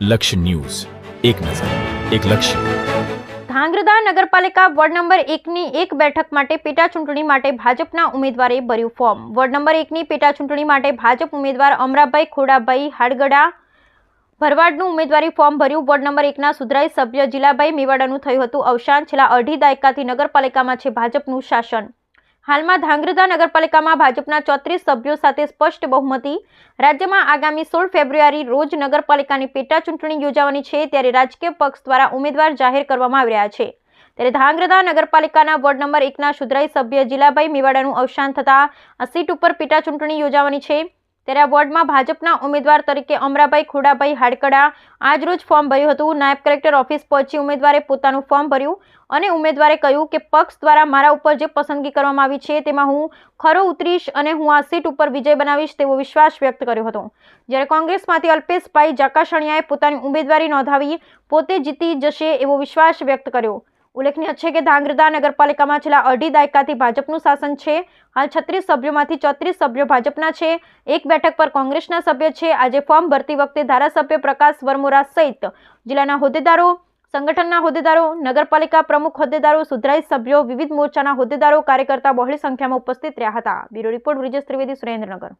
લક્ષ્ય ન્યૂઝ. એક નજર, એક લક્ષ્ય. ધાંગ્રધા નગરપાલિકા વોર્ડ નંબર એકની એક બેઠક માટે પેટા ચૂંટણી માટે ભાજપના ઉમેદવારે ભર્યું ફોર્મ. વોર્ડ નંબર એકની પેટા ચૂંટણી માટે ભાજપ ઉમેદવાર અમરાભાઈ ખોડાભાઈ હાડગડા ભરવાડનું ઉમેદવારી ફોર્મ ભર્યું. વોર્ડ નંબર એકના સુધરાઈ સભ્ય જિલાભાઈ મેવાડાનું થયું હતું અવસાન. છેલ્લા અઢી દાયકાથી નગરપાલિકામાં છે ભાજપનું શાસન. હાલમાં ધાંગ્રધા નગરપાલિકામાં ભાજપના ચોત્રીસ સભ્યો સાથે સ્પષ્ટ બહુમતી. રાજ્યમાં આગામી સોળ ફેબ્રુઆરી રોજ નગરપાલિકાની પેટા ચૂંટણી યોજાવાની છે, ત્યારે રાજકીય પક્ષ દ્વારા ઉમેદવાર જાહેર કરવામાં આવી રહ્યા છે. ત્યારે ધાંગ્રધા નગરપાલિકાના વોર્ડ નંબર એકના સુધરાઈ સભ્ય જીલાભાઈ મેવાડાનું અવસાન થતાં આ સીટ ઉપર પેટા ચૂંટણી યોજાવાની છે. ત્યારે આ વોર્ડમાં ભાજપના ઉમેદવાર તરીકે અમરાભાઈ ખોડાભાઈ હાડકડા આજરોજ ફોર્મ ભર્યું હતું. નાયબ કલેક્ટર ઓફિસ પહોંચી ઉમેદવારે પોતાનું ફોર્મ ભર્યું અને ઉમેદવારે કહ્યું કે પક્ષ દ્વારા મારા ઉપર જે પસંદગી કરવામાં આવી છે તેમાં હું ખરો ઉતરીશ અને હું આ સીટ ઉપર વિજય બનાવીશ તેવો વિશ્વાસ વ્યક્ત કર્યો હતો. જ્યારે કોંગ્રેસમાંથી અલ્પેશભાઈ જાકાશણિયાએ પોતાની ઉમેદવારી નોંધાવી પોતે જીતી જશે એવો વિશ્વાસ વ્યક્ત કર્યો. ઉલ્લેખનીય છે કે ધાંગ્રધા નગરપાલિકામાં છેલ્લા અઢી દાયકાથી ભાજપનું શાસન છે. હાલ છત્રીસ સભ્યોમાંથી ચોત્રીસ સભ્યો ભાજપના છે. એક બેઠક પર કોંગ્રેસના સભ્ય છે. આજે ફોર્મ ભરતી વખતે ધારાસભ્ય પ્રકાશ વરમોરા સહિત જિલ્લાના હોદ્દેદારો, સંગઠનના હોદ્દેદારો, નગરપાલિકા પ્રમુખ હોદ્દેદારો, સુધરાઈ સભ્યો, વિવિધ મોરચાના હોદ્દેદારો, કાર્યકર્તા બહોળી સંખ્યામાં ઉપસ્થિત રહ્યા હતા. Bureau report Brijesh Trivedi Surendranagar.